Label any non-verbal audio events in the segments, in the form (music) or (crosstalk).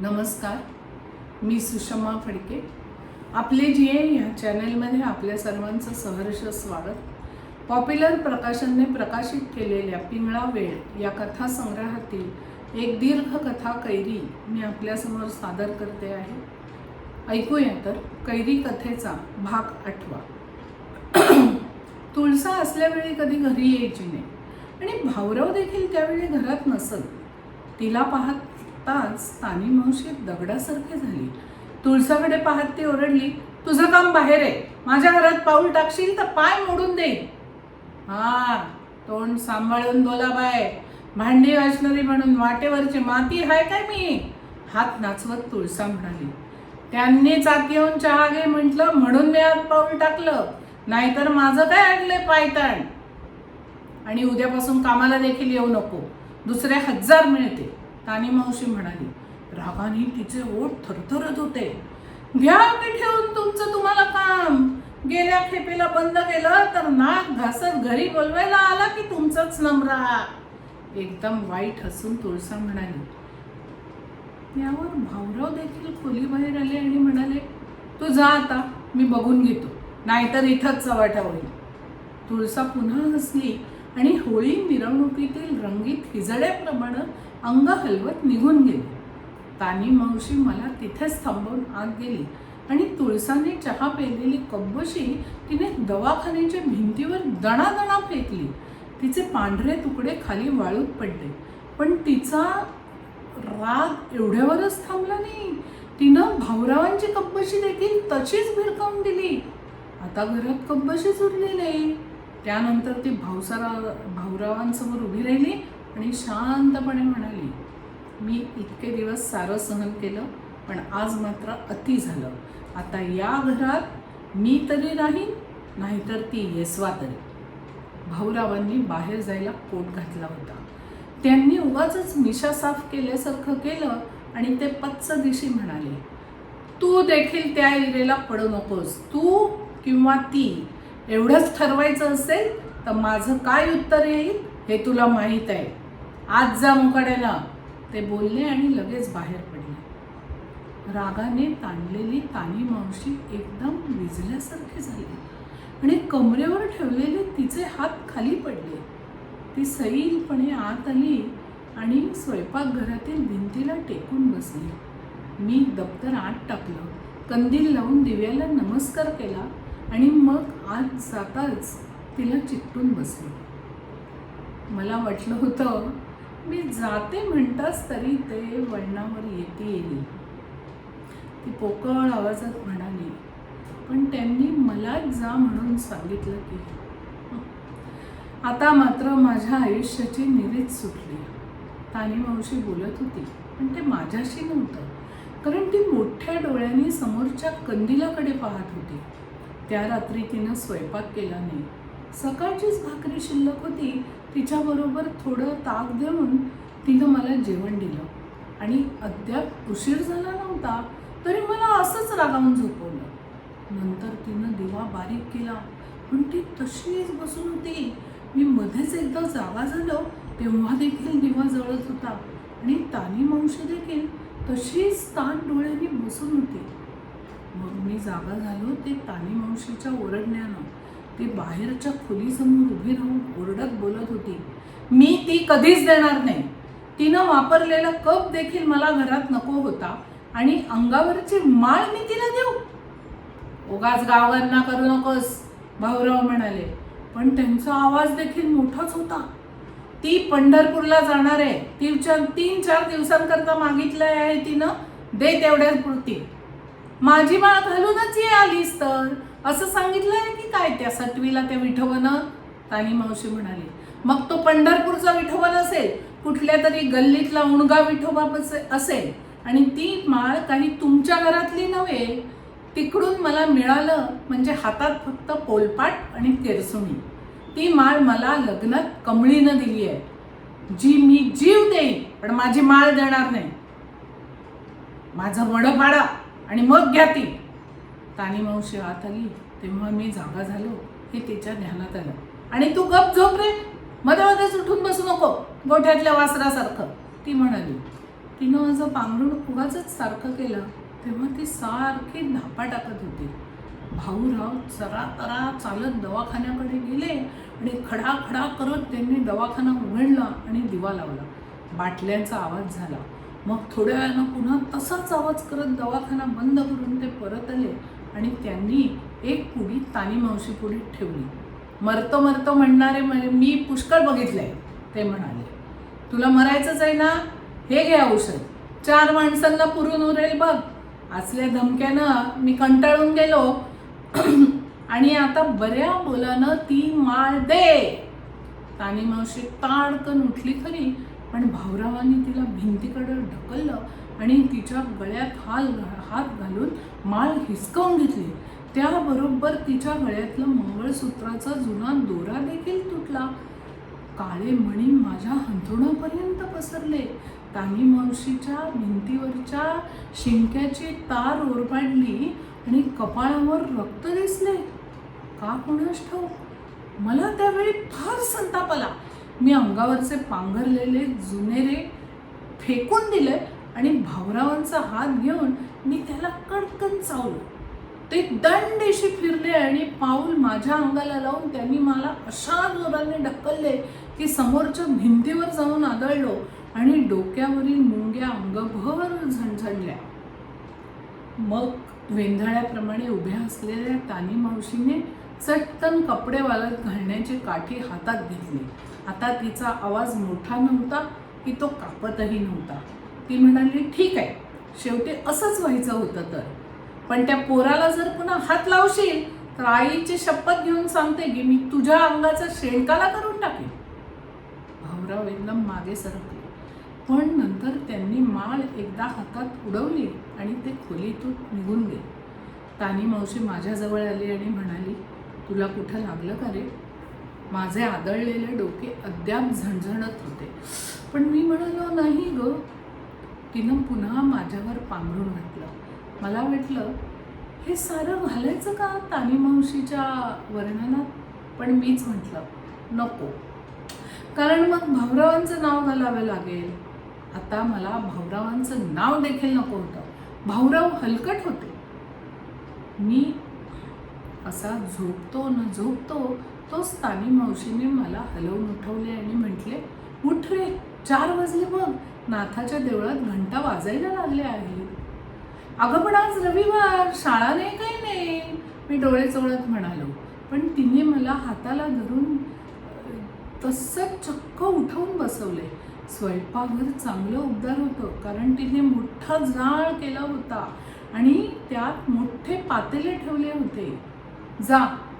नमस्कार मी सुषमा फडके. आपले जी ए ह्या चॅनेलमध्ये आपल्या सर्वांचं सहर्ष स्वागत. पॉप्युलर प्रकाशनने प्रकाशित केलेल्या पिंगळा वेळ या कथासंग्रहातील एक दीर्घ कथा कैरी मी आपल्यासमोर सादर करते आहे. ऐकूया तर कैरी कथेचा भाग आठवा. तुळसा असल्यावेळी कधी घरी यायची नाही. आणि भाऊराव देखील त्यावेळी घरात नसत तिला पाहत पाहताच तानी मावशी दगडासारखी झाली. तुळसाकडे पाहत ती ओरडली तुझं काम बाहेर आहे. माझ्या घरात पाऊल टाकशील तर पाय मोडून देईन हा तोंड सांभाळून बोला बाय. भांडी वाचणारी म्हणून वाटेवरची माती हाय काय मी? हात नाचवत तुळसा म्हणाली. त्यांनी चाक येऊन चहा घे म्हटलं म्हणून मी आत पाऊल टाकलं. नाहीतर माझं काय आणलंय पायताण? आणि उद्यापासून कामाला देखील येऊ नको. दुसरे हजार मिळते तानी मावशी म्हणाली रागाने तिचे ओठ थरथरत होते. घ्या की ठेवून तुमचं तुम्हाला काम. गेल्या खेपेला बंद केलं तर नाक घासत घरी बोलवायला आला की तुमचाच नम्रा. एकदम वाईट हसून तुळसा म्हणाली यावर भाऊराव देखील खोलीबाहेर आले आणि म्हणाले तू जा आता मी बघून घेतो नाहीतर इथंच चवाटा होईल तुळसा पुन्हा हसली आणि होळी मिरवणुकीतील रंगीत हिजड्याप्रमाणे अंग हलवत निघून गेली. तानी मावशी मला तिथेच थांबवून आत गेली आणि तुळसाने चहा पेरलेली कब्बशी तिने दवाखान्याच्या भिंतीवर दणादणा फेकली. तिचे पांढरे तुकडे खाली वाळूत पडले. पण तिचा राग एवढ्यावरच थांबला नाही. तिनं भाऊरावांची कब्बशी देखील तशीच भिरकावून दिली. आता घरात कब्बशीच उरलेली त्यानंतर ती भाऊसारा भाऊरावांसमोर उभी राहिली आणि शांतपणे म्हणाली मी इतके दिवस सारं सहन केलं पण आज मात्र अति झालं. आता या घरात मी तरी राहीन नाहीतर ती येसवा तरी. भाऊरावांनी बाहेर जायला पोट घातला होता. त्यांनी उगाच मिशा साफ केल्यासारखं केलं आणि ते पच्च दिशी म्हणाले तू देखील त्या इरेला पडू नकोस. तू किंवा ती एवढंच ठरवायचं असेल तर माझं काय उत्तर येईल हे तुला माहीत आहे. आज जा मुकाड्याला. ते बोलले आणि लगेच बाहेर पडले. रागाने ताणलेली तानी मावशी एकदम विजल्यासारखी झाली. आणि कमरेवर ठेवलेले तिचे हात खाली पडले. ती सैलपणे आत आली आणि स्वयंपाकघरातील भिंतीला टेकून बसली. मी दप्तर आत टाकलं. कंदील लावून दिव्याला नमस्कार केला आणि मग आत जाताच तिला चिकटून बसली. मला वाटलं होतं मी जाते म्हणताच तरी ते वळणावर येते येईल. ती पोकळ आवाजात म्हणाली पण त्यांनी मलाच जा म्हणून सांगितलं की आता मात्र माझ्या आयुष्याची निरीच सुटली. तानी मावशी बोलत होती पण ते माझ्याशी नव्हतं कारण ती मोठ्या डोळ्यांनी समोरच्या कंदिलाकडे पाहत होती. त्या रात्री तिनं स्वयंपाक केला नाही. सकाळचीच भाकरी शिल्लक होती. तिच्याबरोबर थोडं ताक देऊन तिनं मला जेवण दिलं. आणि अद्याप उशीर झाला नव्हता तरी मला असंच रागावून झोपवलं. नंतर तिनं दिवा बारीक केला पण ती तशीच बसून होती. मी मध्येच एकदा जागा झालो तेव्हा देखील दिवा जळत होता. आणि तानी मावशी देखील तशीच ताण डोळ्यांनी बसून होती. मग मी जागा झालो ते तानी मावशीच्या ओरडण्यानं. ती बाहेरच्या खोलीसमोर उभी राहून ओरडत बोलत होती. मी ती कधीच देणार नाही. तिनं वापरलेला कप देखील मला घरात नको होता आणि अंगावरची माळ मी तिला देऊ. उगाच गावांना करू नकोस भाऊराव म्हणाले. पण त्यांचा आवाज देखील मोठाच होता. ती पंढरपूरला जाणार आहे. तिच्या तीन चार दिवसांकरता मागितलं आहे तिनं. दे तेवढ्याच पुरती माझी माळ घालूनच ये आलीस तर. असं सांगितलंय की काय त्या सटवीला त्या विठोबानं? तानी मावशी म्हणाली मग तो पंढरपूरचा विठोबा असेल कुठल्या तरी गल्लीतला उणगा विठोबा बसे- असेल. आणि ती माळ काही तुमच्या घरातली नव्हे. तिकडून मला मिळालं म्हणजे हातात फक्त पोलपाट आणि केरसुणी ती माळ मला लग्नात कमळीनं दिली आहे. जी मी जीव देईन पण माझी माळ देणार नाही. माझं वडं आणि मग घ्या ती. तानी मावशी आत आली तेव्हा मी जागा झालो हे तिच्या ध्यानात आलं. आणि तू गप झोप रे मध्ये मध्येच उठून बसू नको गोठ्यातल्या वासरासारखं. ती म्हणाली तिनं माझं पांघरूण उगाच सारखं केलं तेव्हा ती सारखी धापा टाकत होती. भाऊराव चरा तरा चालत दवाखान्याकडे गेले आणि खडा खडा करत त्यांनी दवाखाना उघडला आणि दिवा लावला. बाटल्यांचा आवाज झाला. मग थोड्या वेळानं पुन्हा तसाच आवाज करत दवाखाना बंद करून ते परत आले आणि त्यांनी एक पुडी तानी मावशी पुडीत ठेवली. मरतो मरतो म्हणणारे म्हणजे मी पुष्कळ बघितलंय ते म्हणाले. तुला मरायचंच आहे ना? हे घे औषध. चार माणसांना पुरून उरेल बघ. असल्या धमक्यानं मी कंटाळून गेलो. (clears throat) आणि आता बऱ्या बोलानं ती माळ दे. तानी मावशी ताडकन उठली खरी पण भाऊरावांनी तिला भिंतीकडं ढकललं. आणि तिच्या गळ्यात हाल हात घालून माळ हिसकावून घेतली. त्याबरोबर तिच्या गळ्यातलं मंगळसूत्राचा जुना दोरा देखील तुटला. काळे मणी माझ्या हंतरुणापर्यंत पसरले. तानी मावशीच्या भिंतीवरच्या शिंक्याची तार ओरपाडली आणि कपाळावर रक्त दिसले. का कोणास ठाऊक? मला त्यावेळी फार संताप आला. मी अंगावरचे पांघरलेले जुनेरे फेकून दिले. आणि भावरावांचा हात घेऊन मी त्याला कडकन चावलं. ते दंडेशी फिरले आणि पाऊल माझ्या अंगाला लावून त्यांनी मला अशा जोराने ढकलले की समोरच्या भिंतीवर जाऊन आदळलो आणि डोक्यावरील मुंग्या अंगभर झणझणल्या. मग वेंधाळ्याप्रमाणे उभ्या असलेल्या तानी मावशीने चटकन कपडे वालत घालण्याची काठी हातात घेतली. आता तिचा आवाज मोठा नव्हता की तो कापतही नव्हता. ती म्हणाली ठीक आहे शेवटी असंच व्हायचं होतं तर. पण त्या पोराला जर पुन्हा हात लावशील तर आईची शपथ घेऊन सांगते की मी तुझ्या अंगाचा शेणकाला करून टाकेन. भाऊराव एकदम मागे सरकले. पण नंतर त्यांनी माळ एकदा हातात उडवली आणि ते खोलीतून निघून गेले. तानी मावशी माझ्याजवळ आली आणि म्हणाली तुला कुठं लागलं का रे? माझे आदळलेले डोके अद्याप झणझणत होते. पण मी म्हणालो नाही ग तिनं पुन्हा माझ्यावर पांघरून घातलं. मला वाटलं हे सारं घालायचं का तानी मावशीच्या वर्णनात? पण मीच म्हटलं नको. कारण मग भाऊरावांचं नाव घालावं लागेल. आता मला भाऊरावांचं नाव देखील नको होतं. भाऊराव हलकट होते. मी असा झोपतो न झोपतो तोच तानी मावशीने मला हलवून उठवले आणि म्हटले उठ रे चार वाजले बघ. नाथाच्या देवळात घंटा वाजायला लागल्या आहेत अगं पण आज रविवार शाळा नाही काही नाही? मी डोळे चोळत म्हणालो. पण तिने मला हाताला धरून तसं चक्क उठवून बसवले. स्वयंपाकघर चांगलं उबदार होतं कारण तिने मोठा जाळ केला होता आणि त्यात मोठे पातेले ठेवले होते. जा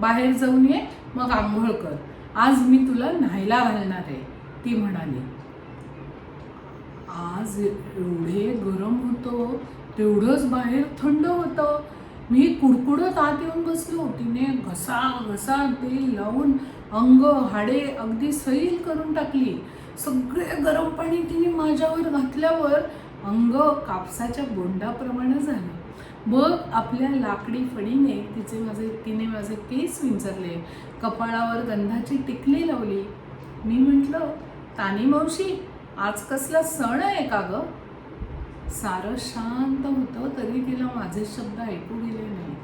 बाहेर जाऊन ये मग आंघोळ कर. आज मी तुला न्हायला घालणार आहे ती म्हणाली. आज एवढे गरम होतं तेवढंच बाहेर थंड होतं. मी कुडकुडत आत येऊन बसलो. तिने घसा घसा तेल लावून अंग हाडे अगदी सैल करून टाकली. सगळे गरम पाणी तिने माझ्यावर घातल्यावर अंग कापसाच्या बोंडाप्रमाणे झालं. मग आपल्या लाकडी फडीने तिचे माझे तिने माझे केस विंचरले. कपाळावर गंधाची टिकली लावली. मी म्हटलं तानी मावशी आज कसला सण आहे का ग? सारं शांत होतं तरी तिला माझे शब्द ऐकू गेले नाही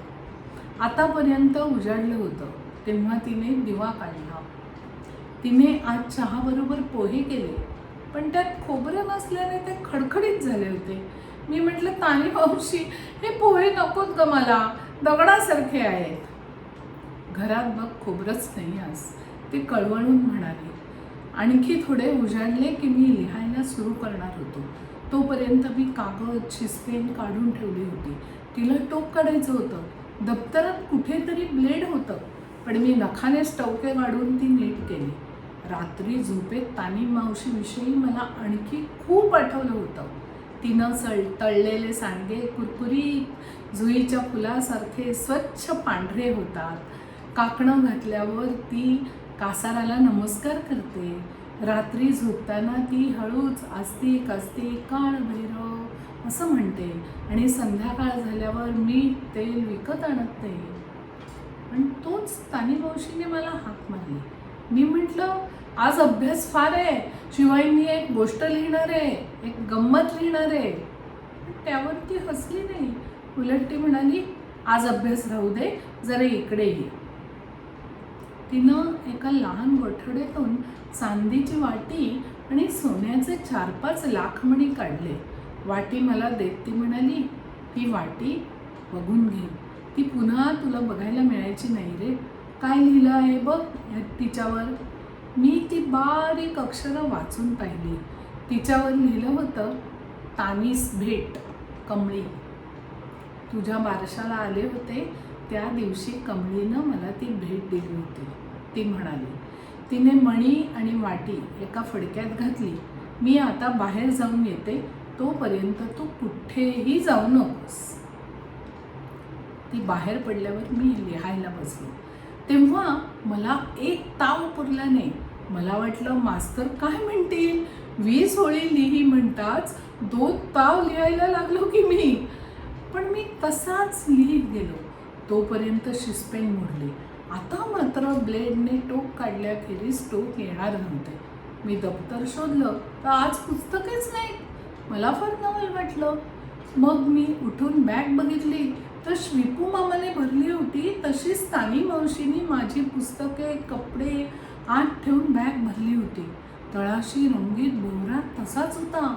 आतापर्यंत उजाडलं होतं तेव्हा तिने दिवा काढला. तिने आज चहाबरोबर पोहे केले पण त्यात खोबरं नसल्याने ते खडखडीत झाले होते. मी म्हटलं तानी मावशी हे पोहे नकोत ग मला दगडासारखे आहेत. घरात बघ खोबरंच नाही आज ते कळवळून म्हणाली. आणखी थोडे उजाडले की मी लिहायला सुरू करणार होतो. तोपर्यंत मी कागद शिस्पेन काढून ठेवली होती. तिला टोक काढायचं होतं. दप्तरात कुठेतरी ब्लेड होतं पण मी नखानेच टवके काढून ती नीट केली. रात्री झोपेत तानी मावशीविषयी मला आणखी खूप आठवलं होतं. तिनं सळ तळलेले सांडगे कुरकुरी जुईच्या फुलासारखे स्वच्छ पांढरे होतात. काकणं घातल्यावर ती कासाराला नमस्कार करते. रात्री झोपताना ती हळूच आस्तिक आस्तिक काळ भैरव असं म्हणते आणि संध्याकाळ झाल्यावर मीठ तेल विकत आणत नाही. पण तोच तानी मावशीने मला हाक मारली. मी म्हटलं आज अभ्यास फार आहे. शिवाय मी एक गोष्ट लिहिणार आहे एक गंमत लिहिणार आहे. त्यावर ती हसली नाही. उलट ती म्हणाली आज अभ्यास राहू दे जरा इकडे ये. तिनं एका लहान गोठड्यातून चांदीची वाटी आणि सोन्याचे चार पाच लाखमणी काढले. वाटी मला देत ती म्हणाली ही वाटी बघून घे. ती पुन्हा तुला बघायला मिळायची नाही रे. काय लिहिलं आहे बघ तिच्यावर. मी ती बारीक अक्षरं वाचून पाहिली. तिच्यावर लिहिलं होतं तानीस भेट कमळी. तुझ्या बारशाला आले होते त्या दिवशी कमळीनं मला ती भेट दिली होती. ती म्हणाली तिने मणी आणि वाटी एका फडक्यात घातली. मी आता बाहेर जाऊन येते. तोपर्यंत तू कुठेही जाऊ नकोस. ती बाहेर पडल्यावर मी लिहायला बसलो. तेव्हा मला एक ताव पुरला नाही मला वाटलं मास्तर काय म्हणतील? वीस होळी लिही म्हणताच दोन ताव लिहायला लागलो की मी. पण मी तसाच लिहित गेलो. तोपर्यंत शिस्पेन मोडली आता मात्र ब्लेडने टोक काढल्याखेरीज टोक येणार नव्हते. मी दप्तर शोधलं तर आज पुस्तकेच नाहीत. मला फार नवल वाटलं. मग मी उठून बॅग बघितली तर श्रीपू मामाने भरली होती. तशीच तानी मावशीनी माझी पुस्तके कपडे आत ठेवून बॅग भरली होती. तळाशी रंगीत भोवरा तसाच होता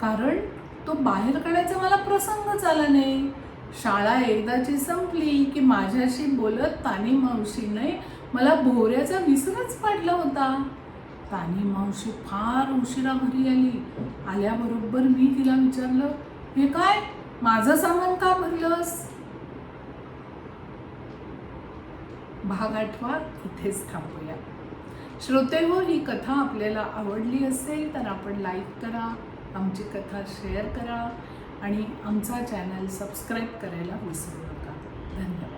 कारण तो बाहेर काढायचा मला प्रसंगच आला नाही. शाळा एकदाची संपली की माझ्याशी बोलत तानी मावशीने मला भोवऱ्याचा विसरच पाडला होता. तानी मावशी फार उशिरा घरी आली. आल्याबरोबर मी तिला विचारलं हे काय? माझं सामान का भरलंस? भाग आठवा इथेच थांबूया. श्रोते हो ही कथा आपल्याला आवडली असेल तर आपण लाईक करा आमची कथा शेअर करा. आणि आमचा चॅनल सबस्क्राईब करायला विसरू नका. धन्यवाद.